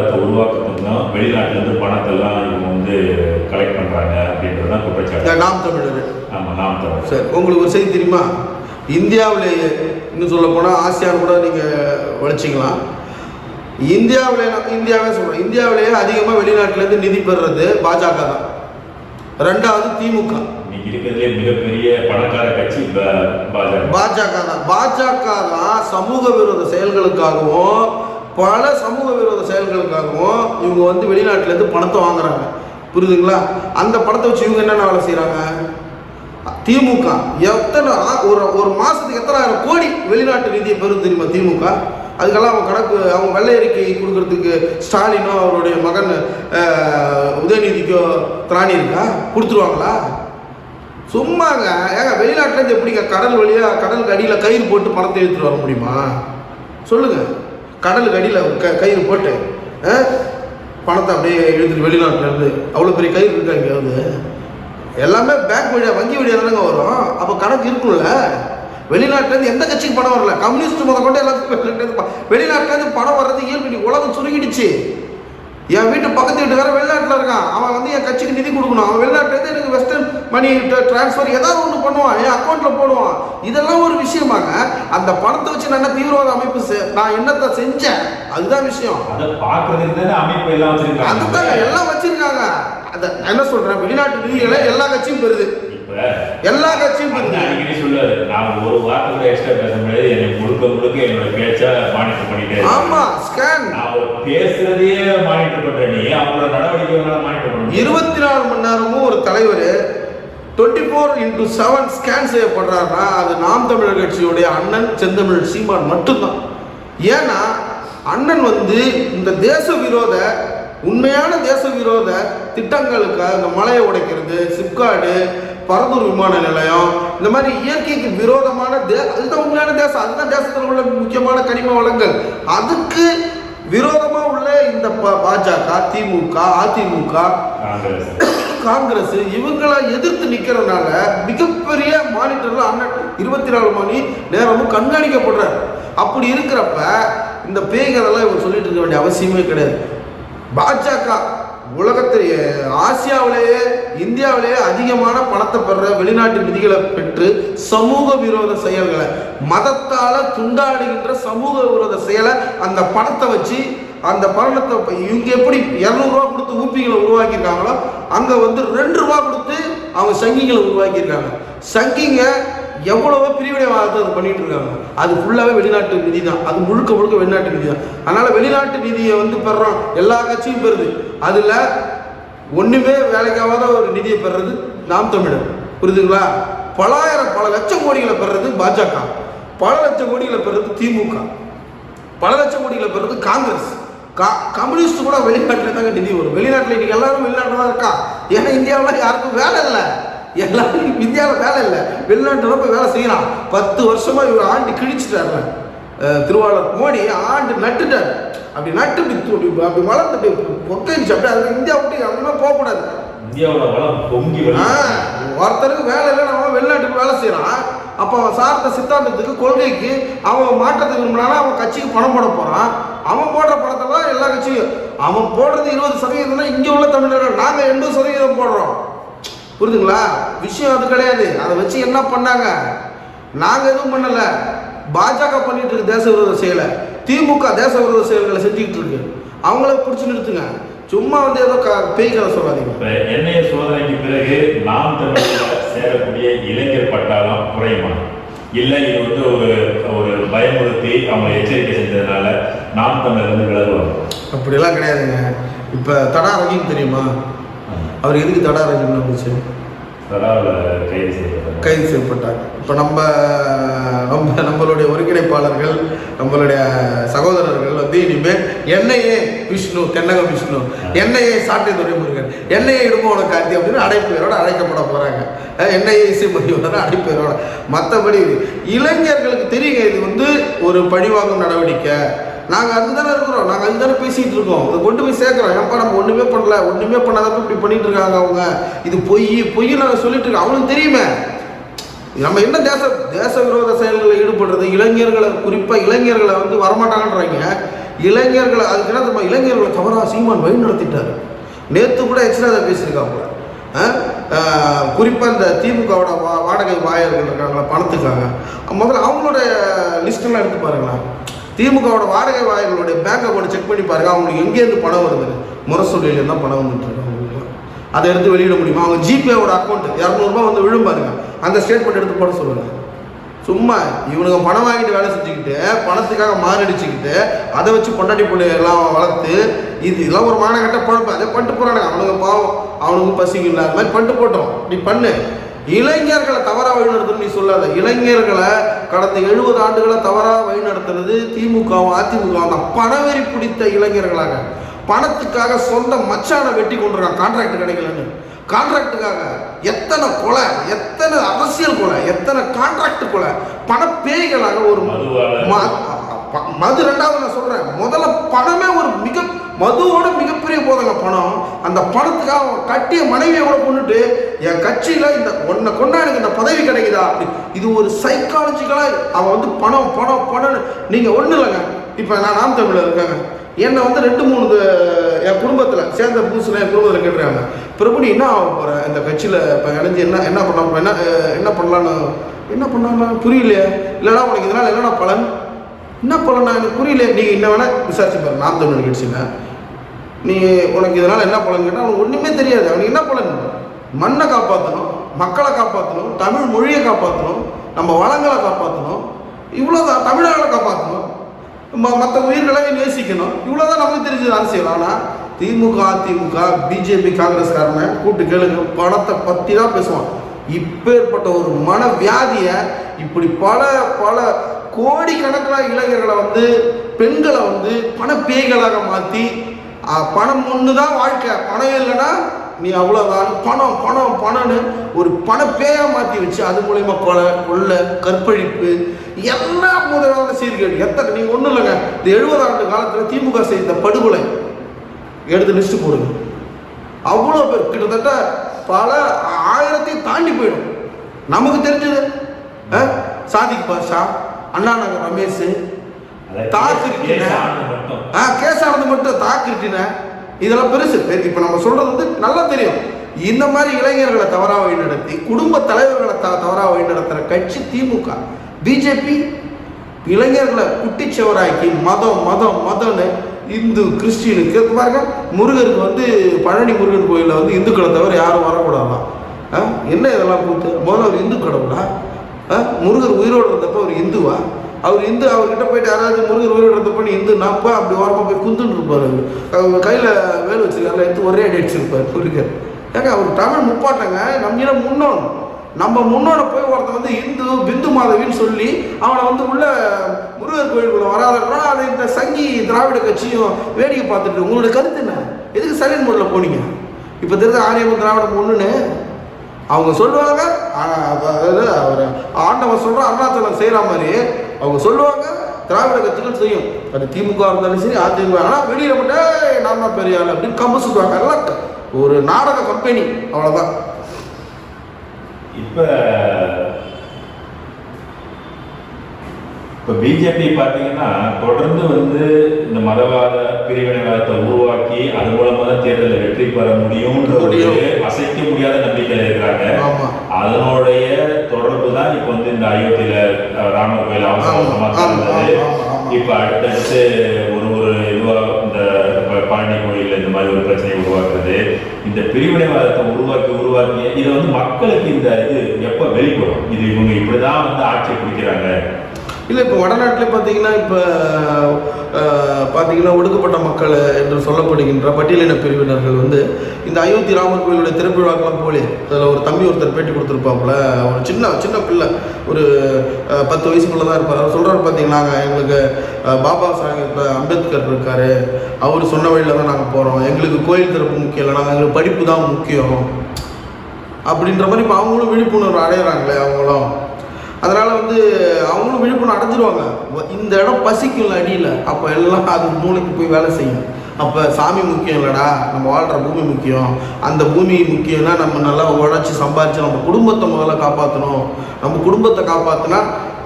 பிரிவினைவாதத்தை உருவாக்குறதுக்கும் வெளிநாட்டிலேருந்து பணத்தெல்லாம் இவங்க வந்து கலெக்ட் பண்ணுறாங்க அப்படின்றது தான் குற்றச்சாட்டு. நாம் தமிழர். ஆமாம் நாம் தமிழ் சரி உங்களுக்கு ஒரு செய்தி தெரியுமா? இந்தியாவிலேயே இன்னும் சொல்ல போனால் ஆசியான் கூட நீங்கள் வலிச்சிக்கலாம் இந்தியாவிலே இந்தியாவே சொல்கிறேன் இந்தியாவிலேயே அதிகமாக வெளிநாட்டிலேருந்து நிதி பெறுறது பாஜக தான். ரெண்டாவது திமுக. இருக்கிறதுலே மிகப்பெரிய பணக்கார கட்சி பாஜக. பாஜக தான். பாஜக தான் சமூக விரோத செயல்களுக்காகவும் பல சமூக விரோத செயல்களுக்காகவும் இவங்க வந்து வெளிநாட்டிலேருந்து பணத்தை வாங்குறாங்க. புரியுதுங்களா? அந்த பணத்தை வச்சு இவங்க என்னென்ன வேலை செய்கிறாங்க திமுக. எத்தனை ஒரு ஒரு மாதத்துக்கு எத்தனாயிரம் கோடி வெளிநாட்டு நிதியை பெறும் தெரியுமா திமுக? அதுக்கெல்லாம் அவங்க கணக்கு அவங்க வெள்ளை அறிக்கை கொடுக்கறதுக்கு ஸ்டாலினோ அவருடைய மகன் உதயநிதிக்கோ திராணி இருக்கா? கொடுத்துருவாங்களா? சும்மாங்க. ஏங்க வெளிநாட்டிலேருந்து எப்படிங்க கடல் வழியாக கடலுக்கு அடியில் கயிறு போட்டு பணத்தை எடுத்துட்டு வர முடியுமா? சொல்லுங்கள் கடலுக்கு அடியில் க கயிறு போட்டு ஆ? பணத்தை அப்படியே எழுதிட்டு வெளிநாட்டிலேருந்து. அவ்வளோ பெரிய கயிறு இருக்கா எங்கேயாவது எல்லாமே பேங்க் வழியாக வங்கி வழியாக தானேங்க வரும். அப்போ கணக்கு இருக்கும்ல. வெளிநாட்டிலேருந்து எந்த கட்சிக்கு பணம் வரல? கம்யூனிஸ்ட் முத கொண்டு எல்லாத்துக்கும் வெளிநாட்டிலேருந்து பணம் வர்றது இயல்பு. உலகம் சுருங்கிடுச்சு. என் வீட்டு பக்கத்து வீட்டுக்காரன் வெளிநாட்டில் இருக்கான். அவன் வந்து என் கட்சிக்கு நிதி கொடுக்கணும். அவன் வெளிநாட்டிலேருந்து எனக்கு வெஸ்டர்ன் மணி ட்ரான்ஸ்ஃபர் ஏதாவது ஒன்று பண்ணுவான். என் அக்கௌண்ட்டில் போடுவான். இதெல்லாம் ஒரு விஷயமாங்க. அந்த பணத்தை வச்சு நான் தீவிரவாத அமைப்பு நான் என்னத்தை செஞ்சேன்? அதுதான் விஷயம். அதை பார்க்கறதுக்கு தானே அமைப்பு எல்லாம் வச்சிருக்காங்க. அதை என்ன சொல்றேன்? வெளிநாட்டு நிதிகளை எல்லா கட்சியும் பெறுது. எல்லா கட்சியும் அடிக்கடி சொல்லுவாரு நான் ஒரு வார்த்தை கூட எக்ஸ்ட்ரா பேச முடியாது என்னை முழுக்க முழுக்க என்னோட பேச்சை மானிட்டர் பண்ணிட்டே. ஆமா ஸ்கேன் நான் ஒரு பேசுறதையே மானிட்டர் பண்ற நீ அவங்களோட நடவடிக்கைகளை மானிட்டர் பண்ண இருபத்தி நாலு மணி நேரமும் ஒரு தலைவர் twenty four into seven scan செய்யப்படுறாருன்னா அது நாம் தமிழர் கட்சியுடைய அண்ணன் செந்தமிழ் சீமான் மட்டும்தான். ஏன்னா அண்ணன் வந்து இந்த தேச விரோத உண்மையான தேச விரோத திட்டங்களுக்கு இந்த மலையை உடைக்கிறது சிப்காடு பரந்தூர் விமான நிலையம். இந்த மாதிரி இயற்கைக்கு விரோதமான தே அதுதான் உண்மையான தேசம். அதுதான் தேசத்தில் உள்ள முக்கியமான கனிம வளங்கள். அதுக்கு விரோதமா உள்ள இந்த பாஜக திமுக அதிமுக காங்கிரஸ். இவங்களை எதிர்த்து நிக்கிறதுனால மிகப்பெரிய மானிட்டர்ல அண்ணன் இருபத்தி நாலு மணி நேரமும் கண்காணிக்கப்படுறார். அப்படி இருக்கிறப்ப இந்த பேய்கதெல்லாம் இவங்க சொல்லிட்டு இருக்க வேண்டிய அவசியமே கிடையாது. பாஜக உலகத்திலேயே ஆசியாவிலேயே இந்தியாவிலேயே அதிகமான பணத்தை பெற வெளிநாட்டு நிதிகளை பெற்று சமூக விரோத செயல்களை மதத்தால் துண்டாடுகின்ற சமூக விரோத செயலை அந்த பணத்தை வச்சு அந்த பணத்தை இவங்க எப்படி இரநூறுவா கொடுத்து ஊப்பிகளை உருவாக்கியிருக்காங்களோ அங்கே வந்து ரெண்டு ரூபா கொடுத்து அவங்க சங்கிகளை உருவாக்கியிருக்காங்க. சங்கிங்க எவ்வளவோ பிரிவினைவாதத்தை அது பண்ணிட்டு இருக்காங்க. அது ஃபுல்லாகவே வெளிநாட்டு நிதி தான் அது முழுக்க முழுக்க வெளிநாட்டு நிதி தான் அதனால் வெளிநாட்டு நிதியை வந்து பெறுறோம். எல்லா கட்சியும் பெறுது. அதில் ஒன்றுமே வேலைக்காகாத ஒரு நிதியை பெறுறது நாம் தமிழர். புரியுதுங்களா? பலாயிரம் பல லட்சம் கோடிகளை பெறுறது பாஜக. பல லட்சம் கோடிகளை பெறுறது திமுக. பல லட்சம் கோடிகளை பெறுறது காங்கிரஸ். கா கம்யூனிஸ்ட் கூட வெளிநாட்டில் தாங்க நிதி வரும். வெளிநாட்டில் இன்னைக்கு எல்லாரும் வெளிநாட்டில் தான் இருக்கா? ஏன்னா இந்தியாவில் யாருக்கும் வேலை இல்லை. எல்லாரும் இந்தியாவில் வேலை இல்லை. வெளிநாட்டில் போய் வேலை செய்யலாம் பத்து வருஷமா இவர் ஆண்டு கிழிச்சிட்டாருல. திருவாளர் மோடி ஆண்டு நட்டுட்டார். அப்படி நட்டு இப்படி அப்படி வளர்ந்து அப்படி பொக்கைச்சு அப்படியே அது இந்தியா விட்டு அப்படின்னா போகக்கூடாது இந்தியாவோட வளம் பொங்கி ஒருத்தருக்கு வேலை இல்லை அவன் வெளிநாட்டுக்கு வேலை செய்கிறான் அப்போ அவன் சார்ந்த சித்தாந்தத்துக்கு கொள்கைக்கு அவன் மாற்றத்துக்கு விரும்பினானா அவன் கட்சிக்கு பணம் போட போகிறான் அவன் போடுற பணத்தை தான் எல்லா கட்சியும். அவன் போடுறது இருபது சதவீதம்னா இங்கே உள்ள தமிழர்கள். நாங்கள் எண்பது சதவீதம் போடுறோம். புரியுதுங்களா விஷயம் அது கிடையாது. அதை வச்சு என்ன பண்ணாங்க? நாங்கள் எதுவும் பண்ணலை. பாஜக பண்ணிட்டு இருக்கு தேச விரோத செயலை. திமுக தேச விரோத செயல்களை செஞ்சுக்கிட்டு இருக்கு. அவங்கள பிடிச்சி நிறுத்துங்க. சும்மா வந்து ஏதோ பேய் கதை சொல்லாதீங்க. இப்ப எண்ணெய் சோதனைக்கு பிறகு நாம் தமிழர்கள் சேரக்கூடிய இளைஞர் பட்டாளம் குறையுமா? இல்ல இது வந்து ஒரு ஒரு பயமுறுத்தி அவங்க எச்சரிக்கை செஞ்சதுனால நாம் தமிழர் வந்து விலகுவாங்க அப்படியெல்லாம் கிடையாதுங்க. இப்போ தடா ரஹீம் தெரியுமா? அவர் எதுக்கு தடா ரஹீம் இருந்துச்சு தடாவில் கைது செய்யப்பட்டாங்க. இப்போ நம்ம நம்ம நம்மளுடைய ஒருங்கிணைப்பாளர்கள் நம்மளுடைய சகோதரர்கள் வந்து இனிமேல் என்ஐஏ விஷ்ணு தென்னக விஷ்ணு என்ஐஏ சாட்டை துரைமுருகன் என்ஐஏ இடும்போட கார்த்தி அப்படின்னு அடைப்பெயரோட அழைக்கப்பட போகிறாங்க என்ஐஏ இசைமதியோட அடைப்பெயரோட மற்றபடி இளைஞர்களுக்கு தெரியுங்க இது வந்து ஒரு பழிவாங்கும் நடவடிக்கை. நாங்கள் அதுதானே இருக்கிறோம். நாங்கள் அதுதானே பேசிகிட்டு இருக்கோம். இதை கொண்டு போய் சேர்க்குறோம். ஏன்ப்பா நம்ம ஒன்றுமே பண்ணல? ஒன்றுமே பண்ணாதப்ப இப்படி பண்ணிட்டு இருக்காங்க அவங்க. இது பொய் பொய் நாங்கள் சொல்லிட்டு இருக்கோம். அவனுக்கு தெரியுமே. நம்ம என்ன தேச தேச விரோத செயல்களில் ஈடுபடுறது? இளைஞர்களை குறிப்பாக இளைஞர்களை வந்து வரமாட்டாங்கன்றாங்க. இளைஞர்களை அதுக்கு என்ன நம்ம இளைஞர்களை தவறாக சீமான் வழி நடத்திட்டாரு நேற்று கூட எக்ஸ்ட்ரா பேசியிருக்காங்க குறிப்பாக இந்த திமுகவோட வா வாடகை வாயர்கள் இருக்காங்களா பணத்துக்காக. முதல்ல அவங்களோட லிஸ்ட்டெல்லாம் எடுத்து பாருங்களேன். திமுகவோட வாடகை வாயர்களுடைய பேங்க் அக்கௌண்ட் செக் பண்ணி பாருங்க. அவங்களுக்கு எங்கேருந்து பணம் வருது? முரசொல்லியிலேருந்து தான் பணம் வந்துட்டு அதை எடுத்து வெளியிட முடியுமா? அவங்க ஜிபேவோட அக்கௌண்ட் இரநூறுபா வந்து விழும் பாருங்க. அந்த ஸ்டேட்மெண்ட் எடுத்து போட சொல்லுங்க. சும்மா இவனுங்க பணம் வாங்கிட்டு வேலை செஞ்சுக்கிட்டு பணத்துக்காக மாரடிச்சுக்கிட்டு அதை வச்சு பொண்டாட்டி பிள்ளைய எல்லாம் வளர்த்து இது இதெல்லாம் ஒரு மானகட்ட பழப்பு. அதை பண்ணிட்டு போறானுங்க. அவனுங்க பாவம். அவனுக்கு பசிக்கு இல்லை அது மாதிரி பண்ணிட்டு போட்டோம் நீ பண்ணு. இளைஞர்களை தவறாக வழிநடத்தணும் நீ சொல்லாத. இளைஞர்களை கடந்த எழுபது ஆண்டுகளை தவறாக வழிநடத்துறது திமுகவும் அதிமுகவும் தான். பணவெறி பிடித்த இளைஞர்களாக பணத்துக்காக சொந்த மச்சானை வெட்டி கொண்டிருக்கான் கான்ட்ராக்ட் கிடைக்கலன்னு கான்ட்ராக்டுக்காக எத்தனை கொலை எத்தனை அரசியல் கொலை எத்தனை கான்ட்ராக்ட் கொலை பணப்பேய்களாக ஒரு மது ரெண்டாவது நான் சொல்றேன். முதல்ல பணமே ஒரு மிக மதுவோட மிகப்பெரிய போதங்க பணம். அந்த பணத்துக்காக அவன் கட்டிய மனைவியை கூட கொண்டுட்டு என் கட்சியில் இந்த உன்னை கொண்டா எனக்கு இந்த பதவி கிடைக்குதா? இது ஒரு சைக்காலஜிக்கலாக அவன் வந்து பணம் பணம் பணம் நீங்கள் ஒன்றும் இல்லைங்க. இப்போ நான் நாம் தமிழில் இருக்காங்க. என்னை வந்து ரெண்டு மூணு என் குடும்பத்தில் சேர்ந்த புதுசில் என் குடும்பத்தில் கேட்டுருக்காங்க பிரபு நீ என்ன ஆக போகிற இந்த கட்சியில் இப்போ இணைஞ்சு என்ன என்ன பண்ண என்ன என்ன பண்ணலான்னு? என்ன பண்ணலாம் புரியலையே. இல்லைனா உனக்கு இதனால் என்னென்ன பலன்? என்ன பலனா எனக்கு புரியல நீங்கள் என்ன வேணால் விசாரிச்சு பாருங்க. நாம் தமிழ் கட்சியில் நீ உனக்கு இதனால் என்ன பலன் கேட்டால் அவனுக்கு ஒன்றுமே தெரியாது. அவனுக்கு என்ன பலன்? மண்ணை காப்பாற்றணும் மக்களை காப்பாற்றணும் தமிழ் மொழியை காப்பாற்றணும் நம்ம வளங்களை காப்பாற்றணும் இவ்வளோதான் தமிழர்களை காப்பாற்றணும் மற்ற உயிர்களை நேசிக்கணும். இவ்வளோதான் நமக்கு தெரிஞ்சது அரசியல். ஆனால் திமுக அதிமுக பிஜேபி காங்கிரஸ்காரனை கூட்டு கேளுங்க பணத்தை பற்றி தான் பேசுவான். இப்பேற்பட்ட ஒரு மன வியாதியை இப்படி பல பல கோடிக்கணக்கில் இளைஞர்களை வந்து பெண்களை வந்து பணப்பேய்களாக மாற்றி பணம் ஒன்று தான் வாழ்க்கை. பணம் இல்லைன்னா நீ அவ்வளோதான் பணம் பணம் பணம்னு ஒரு பணப்பேயா மாற்றி வச்சு அது மூலயமா கொலை கொள்ளை கற்பழிப்பு எல்லா முதலான சீர்கேடு எத்தனை நீங்கள் ஒன்றும் இல்லைங்க. இந்த எழுபது ஆண்டு காலத்தில் திமுக செய்த படுகொலை எடுத்து லிஸ்ட்டு போடுங்க. அவ்வளோ பேர். கிட்டத்தட்ட பல ஆயிரத்தை தாண்டி போயிடும். நமக்கு தெரிஞ்சது. சாதிக் பாஷா அண்ணா நகர் ரமேஷ் மட்டும். ஆ கேஸானது மட்டும் தாக்கிட்டின இதெல்லாம் பெருசு. இப்போ நம்ம சொல்கிறது வந்து நல்லா தெரியும். இந்த மாதிரி இளைஞர்களை தவறாக வழிநடத்தி குடும்ப தலைவர்களை த தவறாக வழிநடத்துகிற கட்சி திமுக பிஜேபி இளைஞர்களை குட்டிச்சவராக்கி மதம் மதம் மதம்னு இந்து கிறிஸ்டினுக்கு பாருங்க முருகருக்கு வந்து பழனி முருகன் கோயிலில் வந்து இந்துக்களை தவிர யாரும் வரக்கூடாதாம் ஆ? என்ன இதெல்லாம் கூத்து? முதல்ல அவர் இந்து கடவுளா? ஆ? முருகர் உயிரோடு இருந்தப்போ அவர் இந்துவா? அவர் இந்து அவர்கிட்ட போயிட்டு யாராவது முருகர் உயிரிழந்த பண்ணி இந்து நாப்பா அப்படி ஓரமாக போய் குந்துன்னு இருப்பார் அவர். கையில் வேலை வச்சிருக்காருல எடுத்து ஒரே அடி அடிச்சிருப்பார் முருகர் ஏங்க அவர் தமிழ் முப்பாட்டங்க நம்ம முன்னோன். நம்ம முன்னோட போய் ஒருத்தன் வந்து இந்து பிந்து மாதவின்னு சொல்லி அவனை வந்து உள்ள முருகர் கோயிலுக்குள்ள வராதன்றா அது இந்த சங்கி திராவிட கட்சியும் வேடிக்கை பார்த்துட்டு உங்களோட கருத்து என்ன? எதுக்கு சைலண்ட் முறையில் போனீங்க? இப்போ தெரிஞ்ச ஆரியம் திராவிடம் ஒன்றுன்னு அவங்க சொல்லுவாங்க ஆ- அதாவது அவர் ஆண்டவன் சொல்கிற அருணாச்சலம் செய்கிற மாதிரி அவங்க சொல்லுவாங்க திராவிட கட்சிகள் செய்யும். அது திமுக இருந்தாலும் சரி அதிமுக ஆனால் வெளியில் மட்டும் நான் தான் பெரிய ஆள் அப்படின்னு கம்பு சுற்றுவாங்க எல்லாம் ஒரு நாடக கம்பெனி அவ்வளோதான் இப்போ இப்ப பிஜேபி பாத்தீங்கன்னா தொடர்ந்து வந்து இந்த மதவாத பிரிவினைவாதத்தை உருவாக்கி அது மூலமா தான் தேர்தலில் வெற்றி பெற முடியும்ன்ற ஒரு முடியும். அசைக்க முடியாத நம்பிக்கையில இருக்கிறாங்க. அதனுடைய தொடர்பு தான் இப்ப வந்து இந்த அயோத்தியில ராமர் கோயில் அவசர ஆமா, அவசரமா ஆமா, திறந்தது. ஆமா, ஆமா, ஆமா. இப்ப அடுத்தடுத்து ஒரு ஒரு இதுவா இந்த பழனி கோயில்ல இந்த மாதிரி ஒரு பிரச்சனையை உருவாக்குறது. இந்த பிரிவினைவாதத்தை உருவாக்கி உருவாக்கி இதை வந்து மக்களுக்கு இந்த இது எப்ப வெளிப்படும்? இது இவங்க இப்படிதான் வந்து ஆட்சி பிடிக்கிறாங்க. இல்லை இப்போ வடநாட்டில் பார்த்தீங்கன்னா இப்போ பார்த்தீங்கன்னா ஒடுக்கப்பட்ட மக்கள் என்று சொல்லப்படுகின்ற பட்டியலின பிரிவினர்கள் வந்து இந்த அயோத்தி ராமர் கோயிலுடைய திறப்பு விழாக்கெல்லாம் போலே அதில் ஒரு தம்பி ஒருத்தர் பேட்டி கொடுத்துருப்பாப்புல ஒரு சின்ன சின்ன பிள்ளை ஒரு பத்து வயசுக்குள்ள தான் இருப்பார். அவர் சொல்கிறார் பார்த்தீங்கன்னா எங்களுக்கு பாபா சாஹேப் அம்பேத்கர் இருக்கார். அவர் சொன்ன வழியில் தான் நாங்கள் போகிறோம் எங்களுக்கு கோயில் திறப்பு முக்கியம் இல்லை நாங்கள் எங்களுக்கு படிப்பு தான் முக்கியம். அப்படின்ற மாதிரி இப்போ அவங்களும் விழிப்புணர்வு அடையிறாங்களே அவங்களும். அதனால் வந்து அவங்களும் விழிப்புணர்வு அடைஞ்சிருவாங்க. இந்த இடம் பசிக்கும்ல அடியில் அப்போ எல்லாம் அது மூளைக்கு போய் வேலை செய்யும். அப்போ சாமி முக்கியம் இல்லைடா நம்ம வாழ்கிற பூமி முக்கியம். அந்த பூமி முக்கியம்னா நம்ம நல்லா உழைச்சி சம்பாதிச்சு நம்ம குடும்பத்தை முதல்ல காப்பாற்றணும் நம்ம குடும்பத்தை காப்பாற்றினா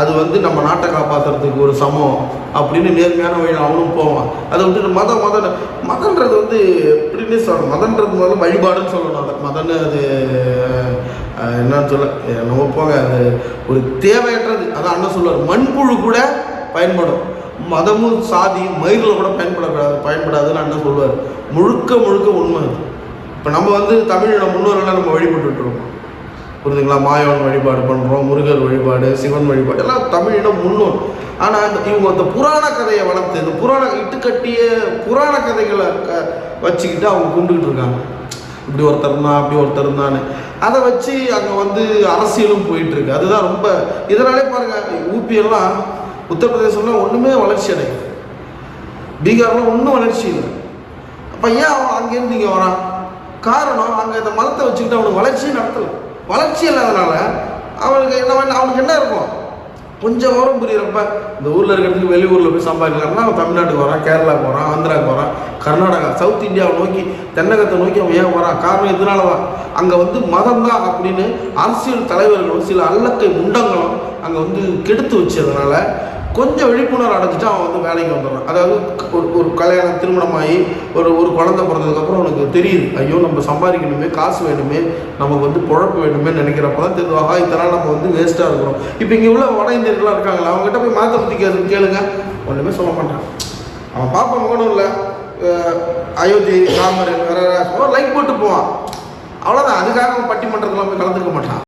அது வந்து நம்ம நாட்டை காப்பாற்றுறதுக்கு ஒரு சமம் அப்படின்னு நேர்மையான வழியில் அவனும் போவான். அதை வந்துட்டு மதம் மத மதன்றது வந்து எப்படின்னு சொல்லணும் மதன்றது முதல்ல வழிபாடுன்னு சொல்லணும் அதை. மதன்னு அது என்னன்னு சொல்ல நம்ம போங்க அது ஒரு தேவையற்றது. அதான் அண்ணன் சொல்லுவார் மண்புழு கூட பயன்படும். மதமும் சாதியும் மயிரில் கூட பயன்படக்கூடாது பயன்படாதுன்னு அண்ணன் சொல்லுவார். முழுக்க முழுக்க உண்மை அது. இப்போ நம்ம வந்து தமிழோட முன்னோர்கள்லாம் நம்ம வழிபட்டுருக்கோம் புரிஞ்சுங்களா? மாயவன் வழிபாடு பண்ணுறோம் முருகர் வழிபாடு சிவன் வழிபாடு எல்லாம் தமிழிடம் முன்னோர். ஆனால் அந்த இவங்க அந்த புராண கதையை வளர்த்து இந்த புராண இட்டுக்கட்டிய புராண கதைகளை க வச்சுக்கிட்டு அவங்க கும்பிட்டுக்கிட்டு இருக்காங்க. இப்படி ஒருத்தர் தான் அப்படி ஒருத்தர் இருந்தான்னு. அதை வச்சு அங்கே வந்து அரசியலும் போயிட்டுருக்கு. அதுதான் ரொம்ப இதனாலே பாருங்க ஊபியெல்லாம் உத்தரப்பிரதேசம்லாம் ஒன்றுமே வளர்ச்சி அடையுது பீகார்லாம் ஒன்றும் வளர்ச்சி இல்லை. அப்போ ஏன் அவன் அங்கேருந்து இங்கே வரான்? காரணம் அங்கே இந்த மதத்தை வச்சுக்கிட்டு அவனுக்கு வளர்ச்சியும் நடத்தலை. வளர்ச்சி இல்லாதனால அவனுக்கு என்ன அவனுக்கு என்ன இருக்கும்? கொஞ்சம் வரும் புரியுறப்ப இந்த ஊரில் இருக்கிறதுக்கு வெளியூரில் போய் சம்பாதிக்கலாம்னா அவன் தமிழ்நாட்டுக்கு வரான் கேரளாவுக்கு வரான் ஆந்திராவுக்கு வரான் கர்நாடகா சவுத் இந்தியாவை நோக்கி தென்னகத்தை நோக்கி அவன் ஏன் வரான்? காரணம் இதனால தான் அங்கே வந்து மதம் தான் அப்படின்னு அரசியல் தலைவர்களும் சில அல்லக்கை முண்டங்களும் அங்கே வந்து கெடுத்து வச்சதுனால கொஞ்சம் விழிப்புணர்வு அடைஞ்சிட்டு அவன் வந்து வேலைக்கு வந்துடுறான். அதாவது ஒரு ஒரு கல்யாணம் திருமணமாகி ஒரு ஒரு குழந்தை பிறந்ததுக்கப்புறம் அவனுக்கு தெரியுது. ஐயோ நம்ம சம்பாதிக்கணுமே காசு வேணுமே நமக்கு வந்து பொழப்பு வேணுமே நினைக்கிறப்ப தான் தெரிவாக இதெல்லாம் நம்ம வந்து வேஸ்ட்டாக இருக்கிறோம். இப்போ இங்கே உள்ள வட இந்தியர்கள்லாம் இருக்காங்களா அவங்ககிட்ட போய் மாற்ற பற்றி கேளு கேளுங்க. ஒன்றுமே சொல்ல மாட்டான். அவன் பாப்பா மகனும் இல்லை. அயோத்தி ராமர் வேற லைக் போட்டு போவான். அவ்வளோதான் அதுக்காக அவன் பட்டிமன்றத்தில் போய் கலந்துக்க மாட்டான்.